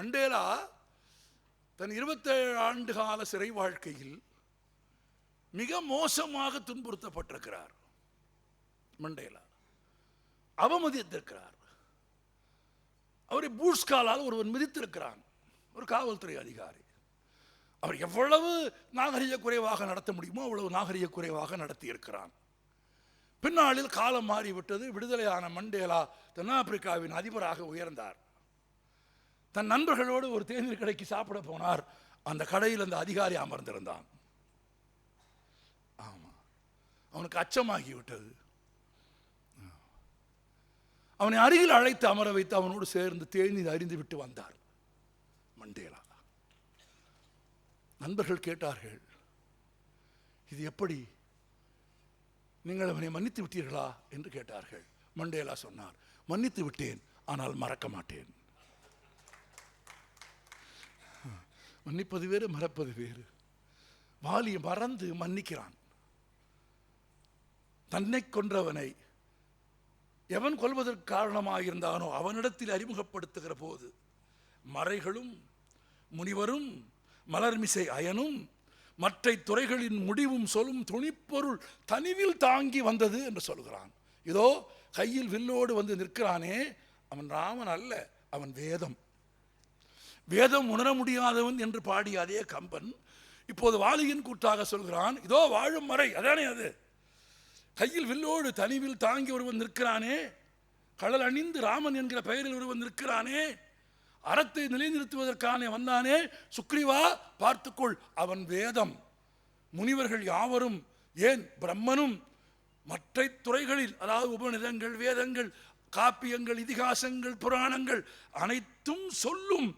Mandela தன் இருபத்தேழு ஆண்டு கால சிறை வாழ்க்கையில் மிக மோசமாக துன்புறுத்தப்பட்டிருக்கிறார். மண்டேலா. அவமதித்திருக்கிறார். அவரை பூஷ்காலால் ஒருவன் மிதித்திருக்கிறான். ஒரு காவல்துறை அதிகாரி. அவர் எவ்வளவு நாகரிக குறைவாக நடத்த முடியுமோ அவ்வளவு நாகரிக குறைவாக நடத்தியிருக்கிறான். பின்னாளில் காலம் மாறிவிட்டது. விடுதலையான மண்டேலா தென்னாப்பிரிக்காவின் அதிபராக உயர்ந்தார். தன் நண்பர்களோடு ஒரு தேநீர் கடைக்கு சாப்பிட போனார். அந்த கடையில் அந்த அதிகாரி அமர்ந்திருந்தான். ஆமா. அவனுக்கு அச்சமாகி விட்டது அவனை அருகில் அழைத்து அமர வைத்து அவனோடு சேர்ந்து தேநீர் அறிந்து விட்டு வந்தார். மண்டேலா. நண்பர்கள் கேட்டார்கள் இது எப்படி நீங்கள் அவனை மன்னித்து விட்டீர்களா? என்று கேட்டார்கள். மண்டேலா சொன்னார் மன்னித்து விட்டேன் ஆனால் மறக்க மாட்டேன். மன்னிப்பது வேறு மறப்பது வேறு வாலி மறந்து மன்னிக்கிறான். தன்னை கொன்றவனை எவன் கொள்வதற்கு காரணமாக இருந்தானோ அவனிடத்தில் அறிமுகப்படுத்துகிற போது மறைகளும் முனிவரும் மலர்மிசை அயனும் மற்ற துறைகளின் முடிவும் சொல்லும் துணிப்பொருள் தனிவில் தாங்கி வந்தது என்று சொல்கிறான். இதோ கையில் வில்லோடு வந்து நிற்கிறானே அவன் ராமன் அல்ல அவன் வேதம். வேதம் உணர முடியாதவன் என்று பாடிய அதே கம்பன் இப்போது வாலியின் கூட்டாக சொல்கிறான் இதோ வாழும் மறை. அதானே அது? கையில் வில்லோடு தனிவில் தாங்கி ஒருவன் நிற்கிறானே கடல் அணிந்து ராமன் என்கிற பெயரில் ஒருவன் நிற்கிறானே அறத்தை நிலைநிறுத்துவதற்கான வந்தானே சுக்ரீவா பார்த்துக்கொள் அவன் வேதம். முனிவர்கள் யாவரும் ஏன் பிரம்மனும் மற்ற துறைகளில் அதாவது உபநிதங்கள் வேதங்கள் காப்பியங்கள் இதிகாசங்கள் புராணங்கள் அனைத்தும் சொல்லும்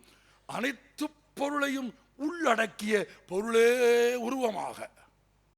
அனைத்து பொருளையும் உள்ளடக்கிய பொருளே உருவமாக.